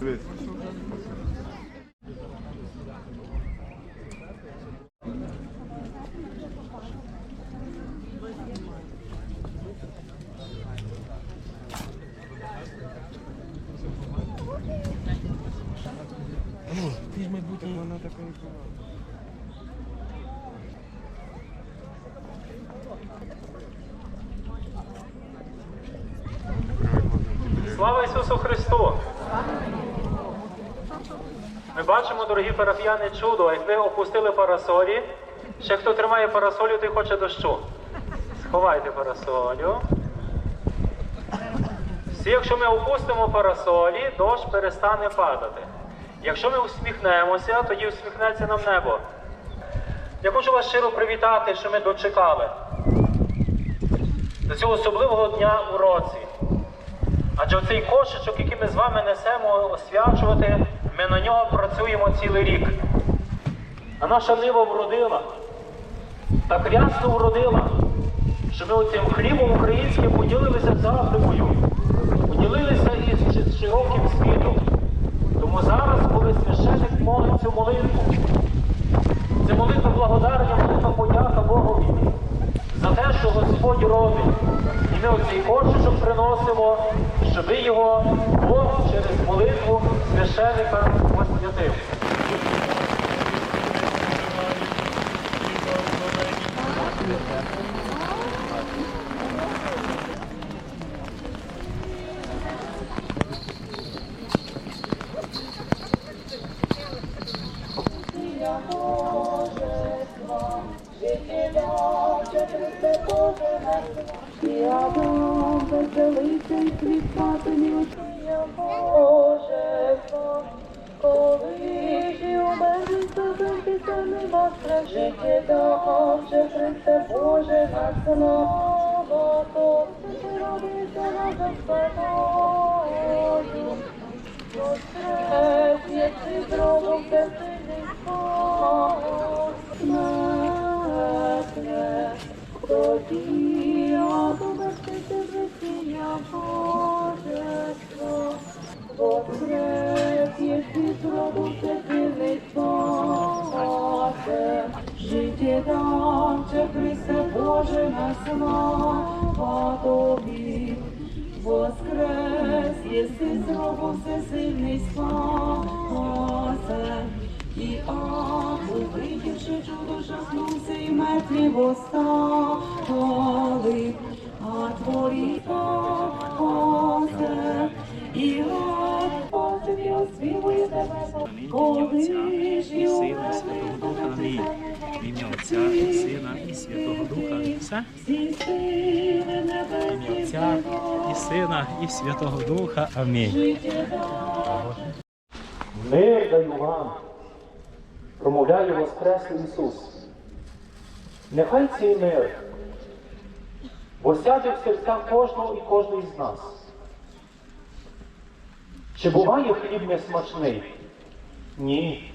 Дивись. Ти ж майбутній. Вона така і була. Слава Ісусу Христу! Ми бачимо, дорогі парафіяни, чудо, як ви опустили парасолі. Ще хто тримає парасолю, той хоче дощу. Сховайте парасолю. Всі, якщо ми опустимо парасолі, дощ перестане падати. Якщо ми усміхнемося, тоді усміхнеться нам небо. Я хочу вас щиро привітати, що ми дочекали до цього особливого дня у році. Адже цей кошечок, який ми з вами несемо освячувати, ми на нього працюємо цілий рік. А наша нива вродила, так рясно вродила, що ми оцим хлібом українським поділилися з Африкою, поділилися із широким світом. Тому зараз, коли священик молить цю молитву, це молитва благодарення, молитва подяка Богові за те, що Господь робить. І ми оцей кошечок приносимо, щоби його Бог через молитву священика освятив. Я Божество, життя, Христе Боже наш, я дам веселиться і світати Я Божество, страх, життя дам, Христе Боже на слава, то ти родиться разом з тобою. Воскрес, єси зробив безсильний Бог, смертне, тоді Воскрес, єси зробив всесильний спасе, і ангел, видівши чудо, жахнувся, і мертві восстали, а творі спасе, коли ж і Сина, і Святого Духа. Амінь. В ім'я Отця, і Сина і Святого Духа. Все? В ім'я Отця, і Сина, і Святого Духа. Амінь. Мир даю вам, промовляє Воскреслий Ісус. Нехай цей мир осяде в серцях кожного і кожної з нас. Чи буває хліб несмачний? Ні.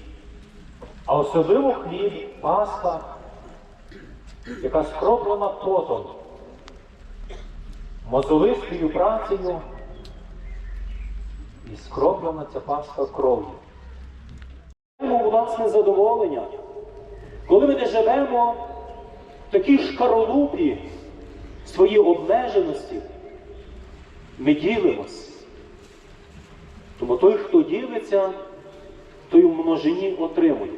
А особливо хліб, Пасха, яка скроплена потом, мозолистою працею і скроплена ця Пасха кров'ю. Маємо власне задоволення, коли ми не живемо в такій шкаролупі своїй обмеженості, ми ділимось. Тому той, хто ділиться, той в множині отримує.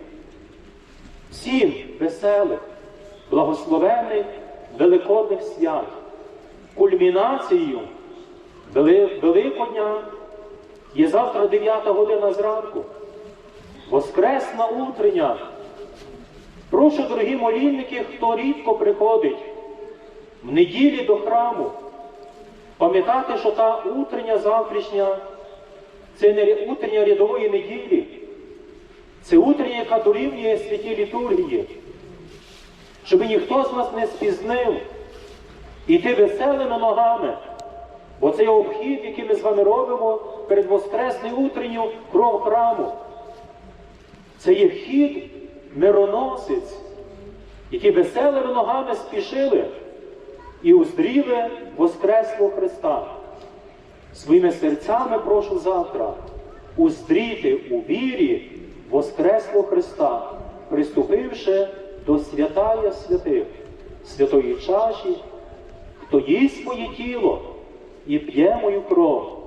Всім веселих, благословених великодних свят, кульмінацією Вели- Великодня є завтра 9 година зранку. Воскресна утрення. Прошу, дорогі молільники, хто рідко приходить в неділі до храму, пам'ятати, що та утрення завтрашня це не утрення рядової неділі, це утрення, яка дорівнює святій літургії. Щоб ніхто з вас не спізнив іти веселими ногами. Бо це є обхід, який ми з вами робимо перед Воскресною утренню кров храму. Це є хід мироносець, які веселими ногами спішили і уздріли Воскреслого Христа. Своїми серцями прошу завтра уздріти у вірі Воскреслого Христа, приступивши до святая святих, святої чаші, хто їсть моє тіло і п'є мою кров,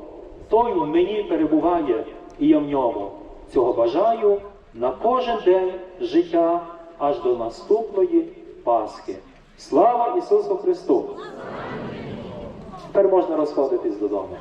той в мені перебуває, і я в ньому. Цього бажаю на кожен день життя аж до наступної Пасхи. Слава Ісусу Христу! Тепер можна розходитись додому.